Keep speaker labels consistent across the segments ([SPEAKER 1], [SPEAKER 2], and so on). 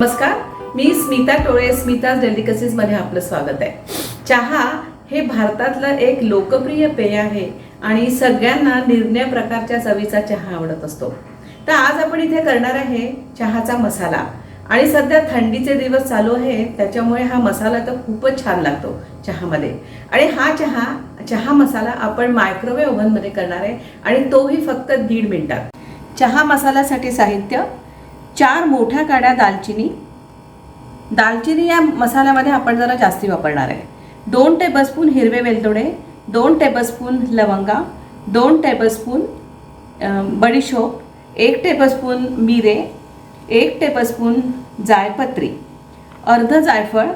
[SPEAKER 1] नमस्कार मी स्मिता टोळे स्मिता डेलिकसीजमध्ये आपलं स्वागत आहे. चहा हे भारतातलं एक लोकप्रिय पेय आहे आणि सगळ्यांना निर्णय प्रकारच्या चवीचा चहा आवडत असतो. तर आज आपण इथे करणार आहे चहाचा मसाला. आणि सध्या थंडीचे दिवस चालू आहे त्याच्यामुळे हा मसाला तर खूपच छान लागतो चहामध्ये. आणि हा चहा चहा मसाला आपण मायक्रोवेव्ह ओव्हनमध्ये करणार आहे आणि तोही फक्त दीड मिनिटात. चहा मसाल्यासाठी साहित्य चार मोठ्या काड्या दालचिनी. दालचिनी या मसाल्यामध्ये आपण जरा जास्ती वापरणार आहे. दोन टेबलस्पून हिरवे वेलदोडे दोन टेबलस्पून लवंगा दोन टेबलस्पून बडीशोप एक टेबलस्पून मिरे एक टेबलस्पून जायपत्री अर्ध जायफळ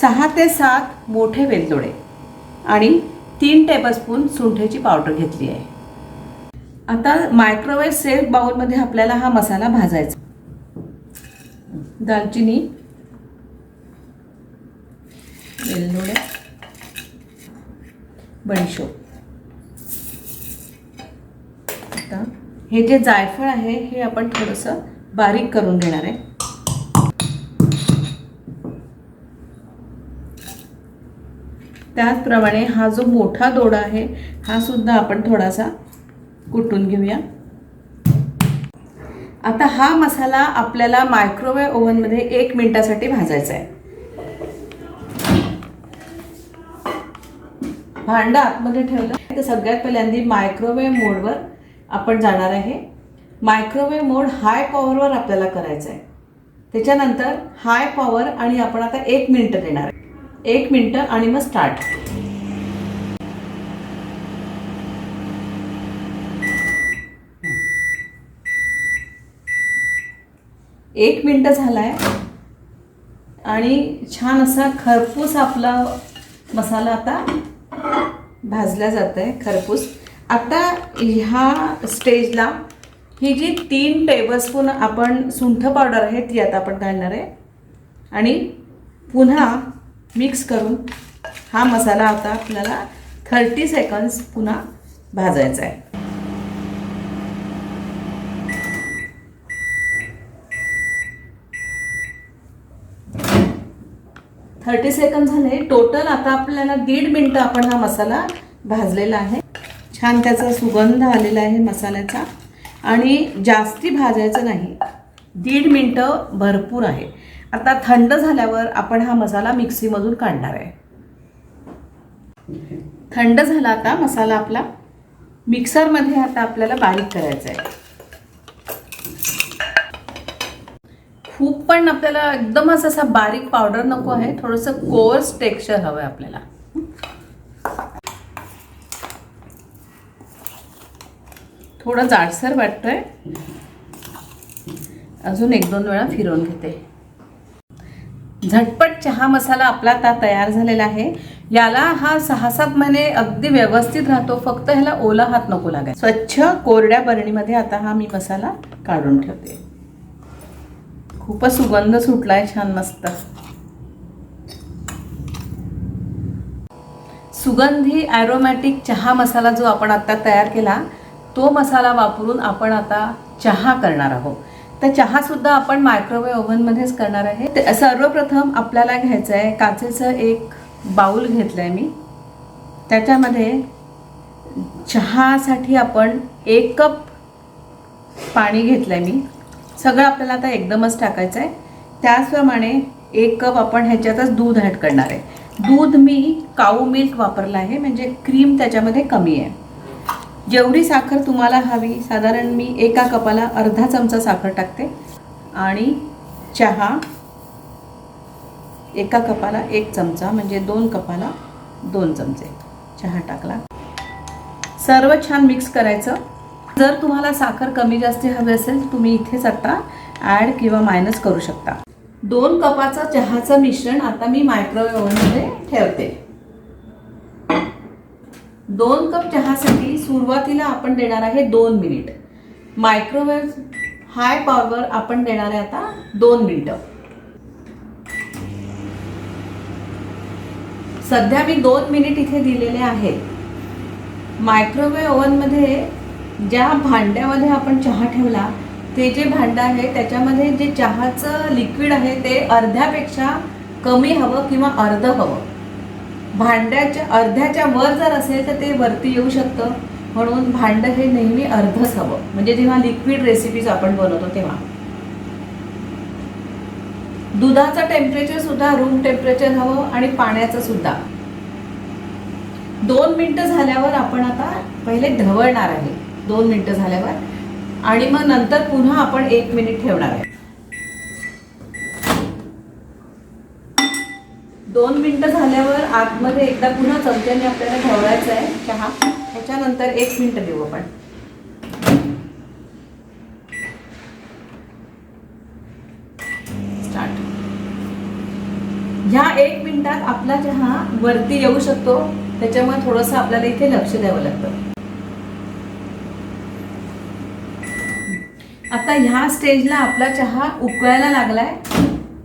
[SPEAKER 1] सहा ते सात मोठे वेलदोडे आणि तीन टेबलस्पून सुंठेची पावडर घेतली आहे. आता मायक्रोवेव्ह सेफ बाउलमध्ये आपल्याला हा मसाला भाजायचा. दालचिनी. वेलदोडे. बडीशो आता हे जे जायफळ आहे हे आपण थोडंसं बारीक करून घेणार आहे. त्याचप्रमाणे हा जो मोठा दोडा आहे हा सुद्धा आपण थोडासा कुटून घेऊया? आता हा मसाला आपल्याला मायक्रोवेव्ह ओव्हनमध्ये एक मिनिटासाठी भाजायचा आहे. भांडं आतमध्ये ठेवलं. तर सगळ्यात पहिल्यांदा मायक्रोवेव्ह मोडवर आपण जाणार आहे. मायक्रोवेव्ह मोड हाय पॉवरवर आपल्याला करायचं आहे त्याच्यानंतर हाय पॉवर आणि आपण आता एक मिनिट देणार आहे. एक मिनटं आणि मग स्टार्ट एक मिनटं झाला आहे आणि छान असा खरपूस आपला मसाला आता भाजला जात आहे खरपूस. आता ह्या स्टेजला ही जी तीन टेबलस्पून आपण सुंठ पावडर आहे ती आता आपण घालणार आहे. आणि पुन्हा मिक्स करून हा मसाला आता आपल्याला थर्टी सेकंड्स पुन्हा भाजायचा आहे थर्टी सेकंड झाले. टोटल आता आपल्याला दीड मिनटं आपण हा मसाला भाजलेला आहे. छान त्याचा सुगंध आलेला आहे मसाल्याचा. आणि जास्ती भाजायचं नाही. दीड मिनटं भरपूर आहे. आता थंड झाल्यावर आपण हा मसाला मिक्सीमधून काढणार आहे. थंड झाला आता मसाला आपला. मिक्सरमध्ये आता आपल्याला बारीक करायचा आहे खूप पण आपल्याला एकदमच असा बारीक पावडर नको आहे. थोडंसं कोर्स टेक्स्चर हवं आहे आपल्याला. थोडं जाडसर वाटतंय. अजून एक दोन वेळा फिरवून घेते. झटपट चहा मसाला आपला ता तयार झालेला आहे. याला हा सहा सात महिने अगदी व्यवस्थित राहतो. फक्त ह्याला ओला हात नको लागाय स्वच्छ कोरड्या बरणीमध्ये आता हा मी मसाला काढून ठेवते. खूपच सुगंध सुटलाय छान मस्त. सुगंधी ॲरोमॅटिक चहा मसाला जो आपण आता तयार केला तो मसाला वापरून आपण आता चहा करणार आहोत. तर चहा सुद्धा आपण मायक्रोवेव्ह ओव्हनमध्येच करणार आहे. ते सर्वप्रथम आपल्याला घ्यायचं आहे काचेचं एक बाऊल घेतलं आहे मी. त्याच्यामध्ये चहासाठी आपण एक कप पाणी घेतलं आहे मी. सगळं आपल्याला आता एकदमच टाकायचं आहे त्याचप्रमाणे एक कप आपण ह्याच्यातच दूध ॲड करणार आहे. दूध मी काऊ मिल्क वापरलं आहे म्हणजे क्रीम त्याच्यामध्ये कमी आहे. जेवढी साखर तुम्हाला हवी साधारण मी एका कपाला अर्धा चमचा साखर टाकते. आणि चहा एका कपाला एक चमचा म्हणजे दोन कपाला दोन चमचे. चहा टाकला. सर्व छान मिक्स करायचं. जर तुम्हाला साखर कमी जास्त हवी असेल तुम्ही इथेच आता ॲड किंवा मायनस करू शकता. दोन कपाचा चहाचं मिश्रण आता मी मायक्रोवेव्ह ओव्हनमध्ये ठेवते. दोन कप चहासाठी सुरुवातीला आपण देणार आहे दोन मिनिट मायक्रोवेव्ह हाय पॉवर आपण देणार आहे आता दोन मिनिटं सध्या मी दोन मिनिट इथे दिलेले आहेत. मायक्रोवेव्ह ओव्हनमध्ये ज्या भांड्यामध्ये आपण चहा ठेवला ते जे भांडं आहे त्याच्यामध्ये जे चहाचं लिक्विड आहे ते अर्ध्यापेक्षा कमी हवं किंवा अर्ध हवं. भांड्याच्या अर्ध्याच्या वर जर असेल तर ते वरती येऊ शकतं. म्हणून भांडं हे नेहमी अर्धच हवं. म्हणजे जेव्हा लिक्विड रेसिपीज आपण बनवतो तेव्हा. दुधाचं टेम्परेचर सुद्धा रूम टेम्परेचर हवं आणि पाण्याचं सुद्धा. दोन मिनिटं झाल्यावर आपण आता पहिले ढवळणार आहे. दोन मिनटं झाल्यावर आणि मग नंतर पुन्हा आपण एक मिनिट ठेवणार आहे. दोन मिनटं झाल्यावर आतमध्ये एकदा पुन्हा चमच्याने आपल्याला ठेवायचं आहे चहा. त्याच्यानंतर एक मिनिट देऊ आपण. स्टार्ट ह्या एक मिनिटात आपला चहा वरती येऊ शकतो. त्याच्यामुळे थोडंसं आपल्याला इथे लक्ष द्यावं लागतं. आता ह्या स्टेजला आपला चहा उकळायला लागलाय.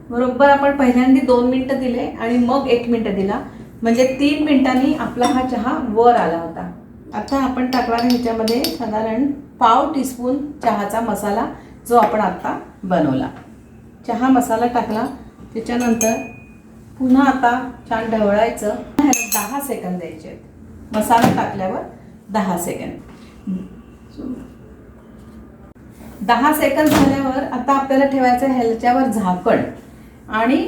[SPEAKER 1] बरोबर आपण पहिल्यांदा दोन मिनटं दिले आणि मग एक मिनटं दिला. म्हणजे तीन मिनिटांनी आपला हा चहा वर आला होता. आता आपण टाकणार ह्याच्यामध्ये साधारण पाव टीस्पून चहाचा मसाला जो आपण आत्ता बनवला. चहा मसाला टाकला. त्याच्यानंतर पुन्हा आता छान ढवळायचं. ह्याला दहा सेकंद द्यायचे आहेत. मसाला टाकल्यावर दहा सेकंद दहा सेकंद झाल्यावर आता आपल्याला ठेवायचं आहे ह्याच्यावर झाकण. आणि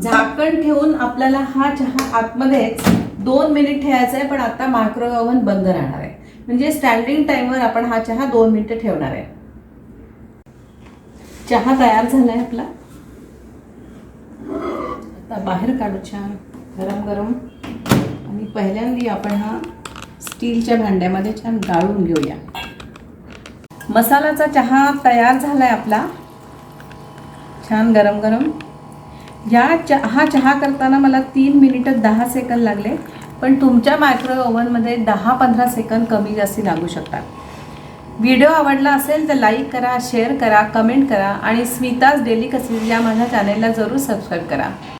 [SPEAKER 1] झाकण ठेवून आपल्याला हा चहा आतमध्येच दोन मिनिट ठेवायचा आहे पण आता मायक्रोवेव्ह ओव्हन बंद राहणार आहे. म्हणजे स्टँडिंग टाईमवर आपण हा चहा दोन मिनिटं ठेवणार आहे. चहा तयार झाला आहे आपला. आता बाहेर काढू छान गरम गरम. आणि पहिल्यांदा आपण हा स्टीलच्या भांड्यामध्ये छान गाळून घेऊया. मसाल्याचा चहा तयार झाला आहे आपला. छान गरम गरम. ह्या चहा हा चहा करताना मला तीन मिनिटं दहा सेकंद लागले पण तुमच्या मायक्रोवेव्ह ओव्हनमध्ये दहा पंधरा सेकंद कमी जास्ती लागू शकतात. व्हिडिओ आवडला असेल तर लाईक करा शेअर करा कमेंट करा आणि स्मिताज डेली कसीज या माझ्या चॅनेलला जरूर सबस्क्राईब करा.